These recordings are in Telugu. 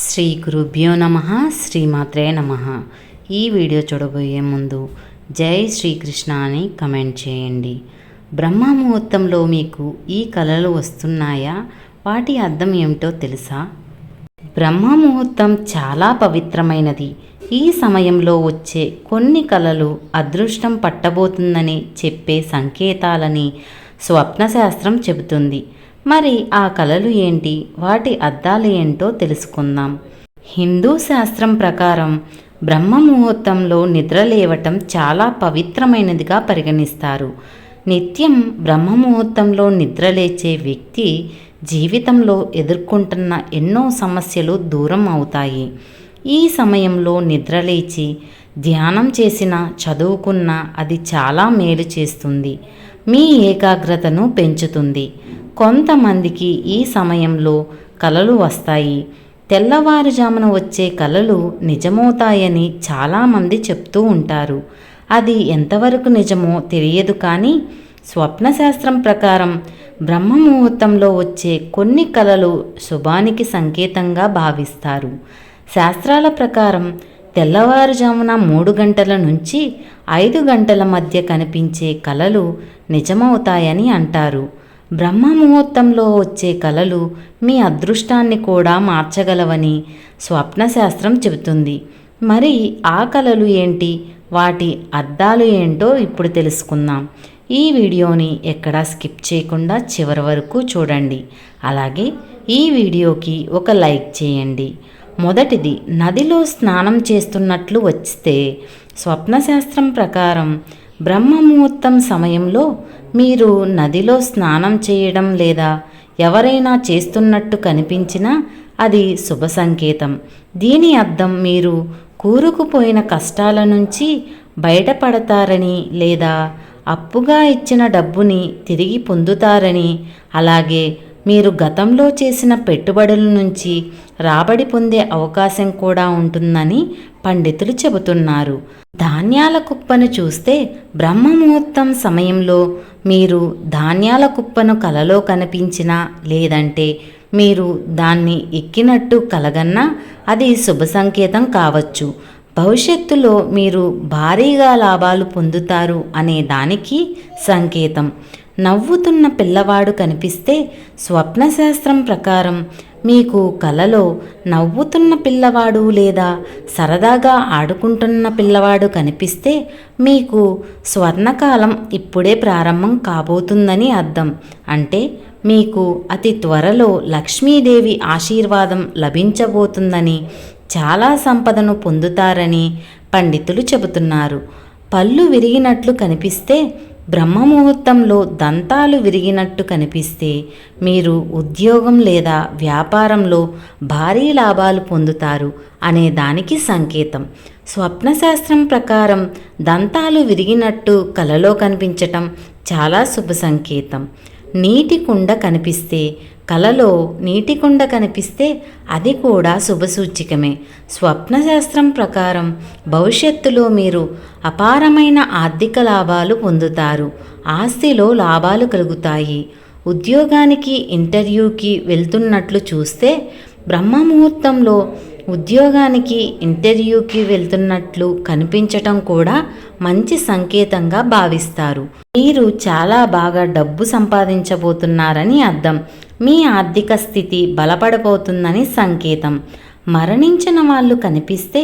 శ్రీ గురుభ్యో నమ శ్రీమాత్రే నమ. ఈ వీడియో చూడబోయే ముందు జై శ్రీకృష్ణ అని కమెంట్ చేయండి. బ్రహ్మ ముహూర్తంలో మీకు ఈ కళలు వస్తున్నాయా? వాటి అర్థం ఏమిటో తెలుసా? బ్రహ్మ ముహూర్తం చాలా పవిత్రమైనది. ఈ సమయంలో వచ్చే కొన్ని కళలు అదృష్టం పట్టబోతుందని చెప్పే సంకేతాలని స్వప్నశాస్త్రం చెబుతుంది. మరి ఆ కళలు ఏంటి? వాటి అర్థాలు ఏంటో తెలుసుకుందాం. హిందూ శాస్త్రం ప్రకారం బ్రహ్మ ముహూర్తంలో నిద్ర లేవటం చాలా పవిత్రమైనదిగా పరిగణిస్తారు. నిత్యం బ్రహ్మ ముహూర్తంలో నిద్రలేచే వ్యక్తి జీవితంలో ఎదుర్కొంటున్న ఎన్నో సమస్యలు దూరం అవుతాయి. ఈ సమయంలో నిద్రలేచి ధ్యానం చేసిన చదువుకున్న అది చాలా మేలు చేస్తుంది. మీ ఏకాగ్రతను పెంచుతుంది. కొంతమందికి ఈ సమయంలో కలలు వస్తాయి. తెల్లవారుజామున వచ్చే కలలు నిజమవుతాయని చాలామంది చెప్తూ ఉంటారు. అది ఎంతవరకు నిజమో తెలియదు కానీ స్వప్నశాస్త్రం ప్రకారం బ్రహ్మ ముహూర్తంలో వచ్చే కొన్ని కలలు శుభానికి సంకేతంగా భావిస్తారు. శాస్త్రాల ప్రకారం తెల్లవారుజామున మూడు గంటల నుంచి ఐదు గంటల మధ్య కనిపించే కలలు నిజమవుతాయని అంటారు. బ్రహ్మ ముహూర్తంలో వచ్చే కలలు మీ అదృష్టాన్ని కూడా మార్చగలవని స్వప్నశాస్త్రం చెబుతుంది. మరి ఆ కలలు ఏంటి? వాటి అర్థాలు ఏంటో ఇప్పుడు తెలుసుకుందాం. ఈ వీడియోని ఎక్కడా స్కిప్ చేయకుండా చివరి వరకు చూడండి. అలాగే ఈ వీడియోకి ఒక లైక్ చేయండి. మొదటిది నదిలో స్నానం చేస్తున్నట్లు వస్తే స్వప్నశాస్త్రం ప్రకారం బ్రహ్మ ముహూర్తం సమయంలో మీరు నదిలో స్నానం చేయడం లేదా ఎవరైనా చేస్తున్నట్టు కనిపించినా అది శుభ సంకేతం. దీని అర్థం మీరు కూరుకుపోయిన కష్టాల నుంచి బయటపడతారని లేదా అప్పుగా ఇచ్చిన డబ్బుని తిరిగి పొందుతారని అలాగే మీరు గతంలో చేసిన పెట్టుబడుల నుంచి రాబడి పొందే అవకాశం కూడా ఉంటుందని పండితులు చెబుతున్నారు. ధాన్యాల కుప్పను చూస్తే బ్రహ్మ ముహూర్తం సమయంలో మీరు ధాన్యాల కుప్పను కలలో కనిపించినా లేదంటే మీరు దాన్ని ఎక్కినట్టు కలగన్నా అది శుభ సంకేతం కావచ్చు. భవిష్యత్తులో మీరు భారీగా లాభాలు పొందుతారు అనే దానికి సంకేతం. నవ్వుతున్న పిల్లవాడు కనిపిస్తే స్వప్నశాస్త్రం ప్రకారం మీకు కలలో నవ్వుతున్న పిల్లవాడు లేదా సరదాగా ఆడుకుంటున్న పిల్లవాడు కనిపిస్తే మీకు స్వర్ణకాలం ఇప్పుడే ప్రారంభం కాబోతుందని అర్థం. అంటే మీకు అతి త్వరలో లక్ష్మీదేవి ఆశీర్వాదం లభించబోతుందని చాలా సంపదను పొందుతారని పండితులు చెబుతున్నారు. పళ్ళు విరిగినట్లు కనిపిస్తే బ్రహ్మముహూర్తంలో దంతాలు విరిగినట్టు కనిపిస్తే మీరు ఉద్యోగం లేదా వ్యాపారంలో భారీ లాభాలు పొందుతారు అనే దానికి సంకేతం. స్వప్నశాస్త్రం ప్రకారం దంతాలు విరిగినట్టు కలలో కనిపించటం చాలా శుభ సంకేతం. నీటి కుండ కనిపిస్తే కలలో నీటి కుండ కనిపిస్తే అది కూడా శుభసూచికమే. స్వప్నశాస్త్రం ప్రకారం భవిష్యత్తులో మీరు అపారమైన ఆర్థిక లాభాలు పొందుతారు. ఆస్తిలో లాభాలు కలుగుతాయి. ఉద్యోగానికి ఇంటర్వ్యూకి వెళ్తున్నట్లు చూస్తే బ్రహ్మముహూర్తంలో ఉద్యోగానికి ఇంటర్వ్యూకి వెళ్తున్నట్లు కనిపించటం కూడా మంచి సంకేతంగా భావిస్తారు. మీరు చాలా బాగా డబ్బు సంపాదించబోతున్నారని అర్థం. మీ ఆర్థిక స్థితి బలపడబోతుందని సంకేతం. మరణించిన వాళ్ళు కనిపిస్తే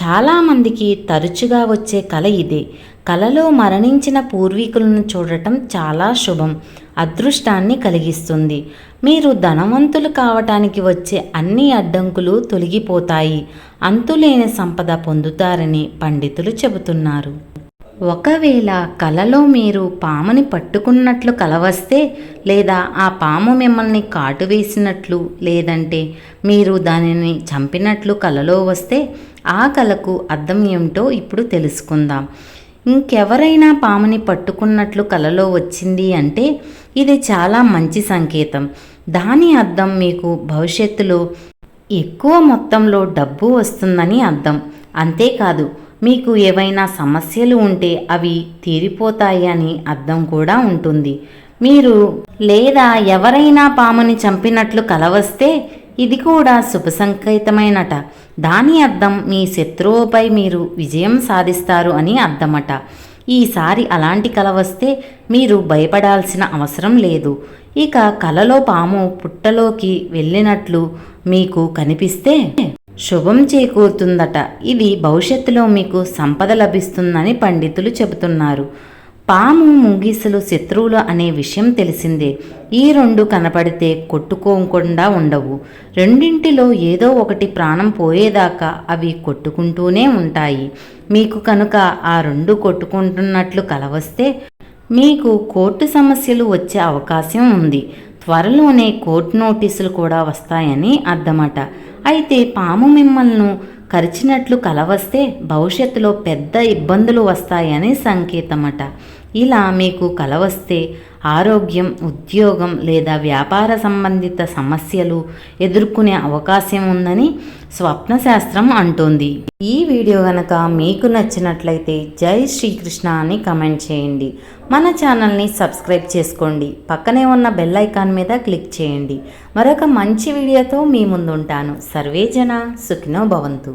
చాలామందికి తరచుగా వచ్చే కళ ఇదే. కలలో మరణించిన పూర్వీకులను చూడటం చాలా శుభం అదృష్టాన్ని కలిగిస్తుంది. మీరు ధనవంతులు కావటానికి వచ్చే అన్ని అడ్డంకులు తొలగిపోతాయి. అంతులేని సంపద పొందుతారని పండితులు చెబుతున్నారు. ఒకవేళ కలలో మీరు పాముని పట్టుకున్నట్లు కలవస్తే లేదా ఆ పాము మిమ్మల్ని కాటు వేసినట్లు లేదంటే మీరు దానిని చంపినట్లు కలలో వస్తే ఆ కలకు అర్థం ఏమిటో ఇప్పుడు తెలుసుకుందాం. ఇంకెవరైనా పాముని పట్టుకున్నట్లు కలలో వచ్చింది అంటే ఇది చాలా మంచి సంకేతం. దాని అర్థం మీకు భవిష్యత్తులో ఎక్కువ మొత్తంలో డబ్బు వస్తుందని అర్థం. అంతేకాదు మీకు ఏవైనా సమస్యలు ఉంటే అవి తీరిపోతాయి అని అర్థం కూడా ఉంటుంది. మీరు లేదా ఎవరైనా పాముని చంపినట్లు కలవస్తే ఇది కూడా శుభ సంకేతమైనట. దాని అర్థం మీ శత్రువుపై మీరు విజయం సాధిస్తారు అని అర్థమట. ఈసారి అలాంటి కల వస్తే మీరు భయపడాల్సిన అవసరం లేదు. ఇక కలలో పాము పుట్టలోకి వెళ్ళినట్లు మీకు కనిపిస్తే శుభం చేకూరుతుందట. ఇది భవిష్యత్తులో మీకు సంపద లభిస్తుందని పండితులు చెబుతున్నారు. పాము ముంగీసులు శత్రువులు అనే విషయం తెలిసిందే. ఈ రెండు కనపడితే కొట్టుకోకుండా ఉండవు. రెండింటిలో ఏదో ఒకటి ప్రాణం పోయేదాకా అవి కొట్టుకుంటూనే ఉంటాయి. మీకు కనుక ఆ రెండు కొట్టుకుంటున్నట్లు కలవస్తే మీకు కోర్టు సమస్యలు వచ్చే అవకాశం ఉంది. త్వరలోనే కోర్టు నోటీసులు కూడా వస్తాయని అర్థమట. అయితే పాము మిమ్మల్ని కరిచినట్లు కలవస్తే భవిష్యత్తులో పెద్ద ఇబ్బందులు వస్తాయని సంకేతమట. ఇలా మీకు కలవస్తే ఆరోగ్యం ఉద్యోగం లేదా వ్యాపార సంబంధిత సమస్యలు ఎదుర్కొనే అవకాశం ఉందని స్వప్నశాస్త్రం అంటోంది. ఈ వీడియో గనక మీకు నచ్చినట్లయితే జై శ్రీకృష్ణ అని కమెంట్ చేయండి. మన ఛానల్ని సబ్స్క్రైబ్ చేసుకోండి. పక్కనే ఉన్న బెల్ ఐకాన్ మీద క్లిక్ చేయండి. మరొక మంచి వీడియోతో మీ ముందుంటాను. సర్వేజన సుఖినో భవంతు.